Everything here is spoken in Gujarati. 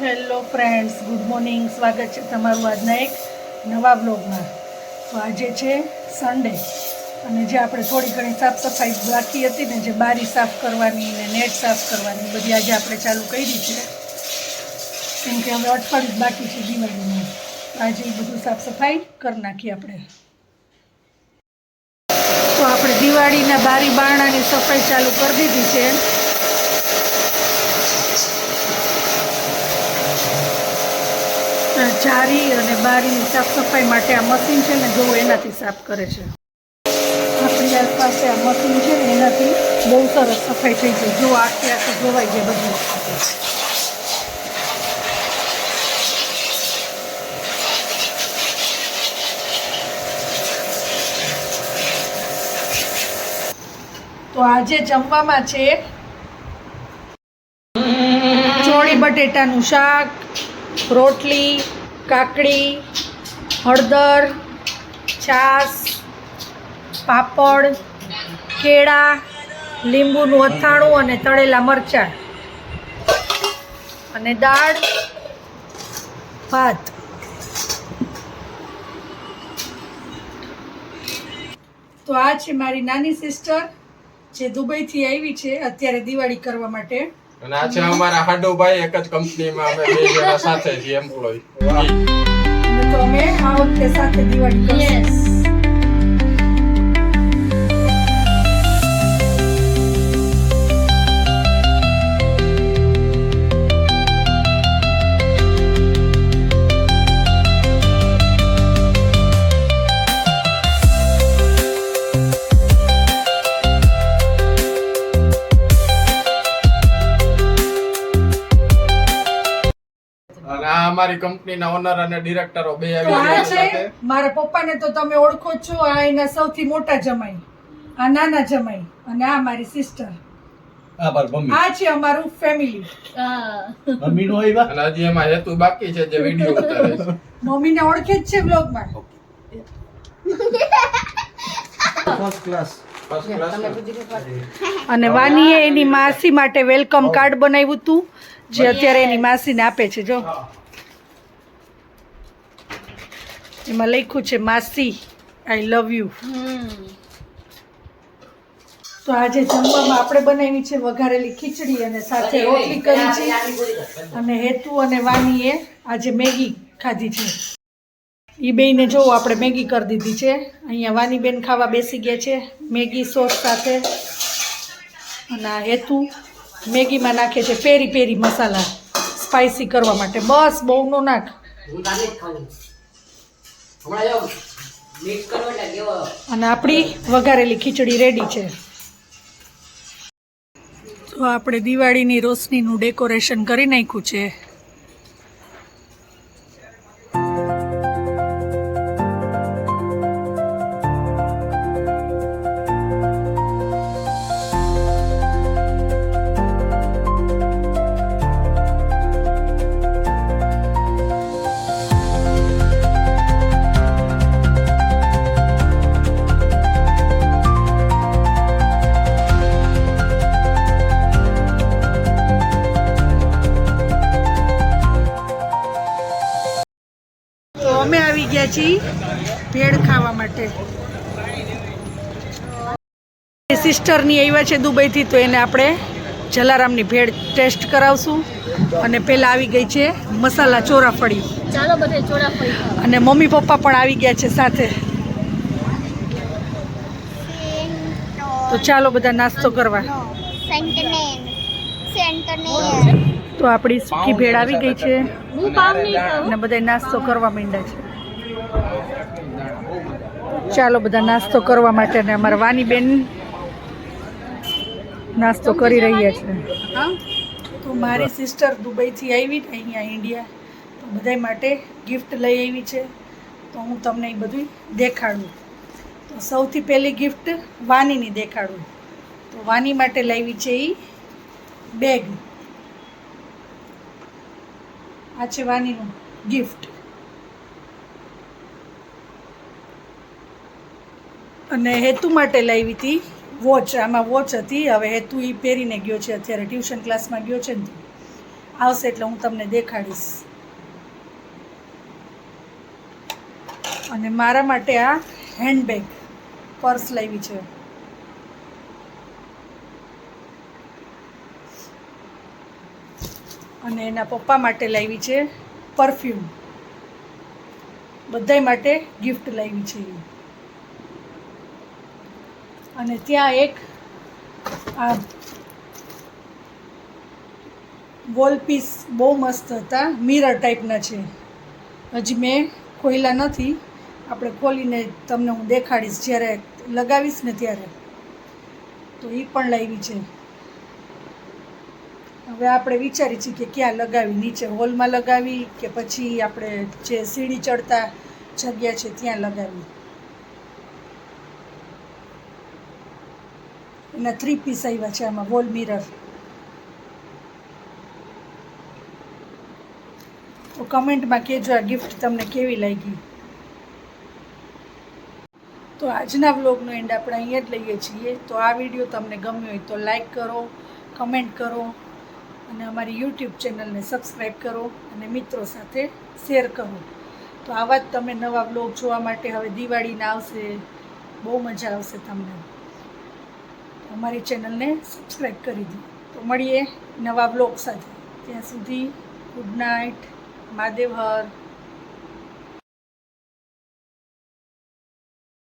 હેલો ફ્રેન્ડ્સ ગુડ મોર્નિંગ સ્વાગત છે તમારું આજના એક નવા બ્લોગમાં તો આજે છે સન્ડે અને જે આપણે થોડી ઘણી સાફ સફાઈ બાકી હતી ને, જે બારી સાફ કરવાની ને નેટ સાફ કરવાની, બધી આજે આપણે ચાલુ કરી છે. કેમ કે હવે અઠવાડિયું બાકી છે દિવાળીમાં તો આજે બધું સાફ સફાઈ કરી નાખીએ આપણે. તો આપણે દિવાળીના બારી બારણાની સફાઈ ચાલુ કરી દીધી છે. જારી અને બારીની સાફ સફાઈ માટે આ મશીન છે ને જો એનાથી સાફ કરે છે. આપણી પાસે આ મશીન છે ને એનાથી બહુ સરસ સફાઈ થઈ જાય. જો આખે આખી જોવાઈ જાય બધું. તો આજે જમવામાં છે ચોળી બટેટાનું શાક રોટલી, કાકડી, હળદર, છાશ, પાપડ, કેળા, લીંબુનું અથાણું અને તળેલા મરચાં. અને દાળ, ભાત. તો આ છે મારી નાની સિસ્ટર, જે દુબઈથી આવી છે અત્યારે દિવાળી કરવા માટે. અને આ છે અમારા હાડુભાઈ એક જ કંપનીમાં અમે બે જણા સાથે છીએ એમ્પ્લોય તો અમે આ વખતે સાથે દિવાળી કરશું. અમારી કંપનીના ઓનર અને ડિરેક્ટરો બે આવી ગયા છે. મારા પપ્પાને તો તમે ઓળખો જ છો આ એના સૌથી મોટા જમાઈ આ નાના જમાઈ અને આ મારી સિસ્ટર આ બાર મમ્મી. આ છે અમારું ફેમિલી મમ્મી નો આવ્યા અને હજી એમાં હેતુ બાકી છે જે વીડિયો ઉતારે છે. મમ્મીને ઓળખે જ છે વ્લોગમાં ફર્સ્ટ ક્લાસ અને વાનીએ એની માસી માટે વેલકમ કાર્ડ બનાવ્યું હતું જે અત્યારે એની માસીને આપે છે જો. એમાં લખ્યું છે માસી આઈ લવ યુ તો આજે જમવામાં આપણે બનાવી છે વઘારેલી ખીચડી અને સાથે રોટલી કરી છે. અને હેતુ અને વાનીએ આજે મેગી ખાધી છે. એ બેને જો આપણે મેગી કરી દીધી છે. અહીંયા વાનીબેન ખાવા બેસી ગયા છે મેગી સોસ સાથે. અને આ હેતુ મેગીમાં નાખે છે પેરી પેરી મસાલા સ્પાઇસી કરવા માટે. બસ બહુ નો નાખ. અને આપણી વઘારેલી ખીચડી રેડી છે. તો આપણે દિવાળીની રોશનીનું ડેકોરેશન કરી નાખ્યું છે. ગયા છીએ ભેળ ખાવા માટે. સિસ્ટરની આવ્યા છે દુબઈથી તો એને આપણે જલારામની ભેળ ટેસ્ટ કરાવશું. અને પહેલાં આવી ગઈ છે મસાલા ચોરાફળી. ચાલો બધે ચોરાફળી અને મમ્મી પપ્પા પણ આવી ગયા છે સાથે. તો ચાલો બધા નાસ્તો કરવા. તો આપણી સૂકી ભેળ આવી ગઈ છે. અને બધા નાસ્તો કરવા માંડ્યા છે. ચાલો બધા નાસ્તો કરવા માટે ને અમારા વાનીબેન નાસ્તો કરી રહ્યા છે. તો મારી સિસ્ટર દુબઈથી આવી ને અહીંયા ઇન્ડિયા તો બધા માટે ગિફ્ટ લઈ આવી છે. તો હું તમને એ બધું દેખાડું. તો સૌથી પહેલી ગિફ્ટ વાનીની દેખાડું. તો વાની માટે લાવી છે એ બેગ આ છે વાનીનું ગિફ્ટ અને હેતુ માટે લાવી હતી વોચ, આમાં વોચ હતી. હવે હેતુ એ પહેરીને ગયો છે, અત્યારે ટ્યુશન ક્લાસમાં ગયો છે ને આવશે એટલે હું તમને દેખાડીશ. અને મારા માટે આ હેન્ડબેગ પર્સ લાવી છે. અને એના પપ્પા માટે લાવી છે પરફ્યુમ બધાય માટે ગિફ્ટ લાવી છે એ. અને ત્યાં એક આ વોલ પીસ બહુ મસ્ત હતા મિરર ટાઈપના છે. હજી મેં ખોલ્યા નથી, આપણે ખોલીને તમને હું દેખાડીશ, જ્યારે લગાવીશ ને ત્યારે. તો એ પણ લાવી છે. હવે આપણે વિચારી છીએ કે ક્યાં લગાવી, નીચે હોલમાં લગાવી કે પછી આપણે જે સીડી ચડતા જગ્યા છે ત્યાં લગાવી. એના થ્રી પીસ આવ્યા છે આમાં વોલ મિરર તો કમેન્ટમાં કહેજો આ ગિફ્ટ તમને કેવી લાગી. તો આજના વ્લોગનો એન્ડ આપણે અહીંયા જ લઈએ છીએ. તો આ વીડિયો તમને ગમ્યો હોય તો લાઈક કરો કમેન્ટ કરો, અને અમારી યુટ્યુબ ચેનલને સબસ્ક્રાઈબ કરો, અને મિત્રો સાથે શેર કરો. તો આવા જ તમે નવા વ્લોગ જોવા માટે હવે દિવાળીના આવશે. બહુ મજા આવશે તમને. અમારી ચેનલને સબસ્ક્રાઈબ કરી દો. તો મળીએ નવા બ્લોગ સાથે. ત્યાં સુધી ગુડ નાઇટ મહાદેવ હર.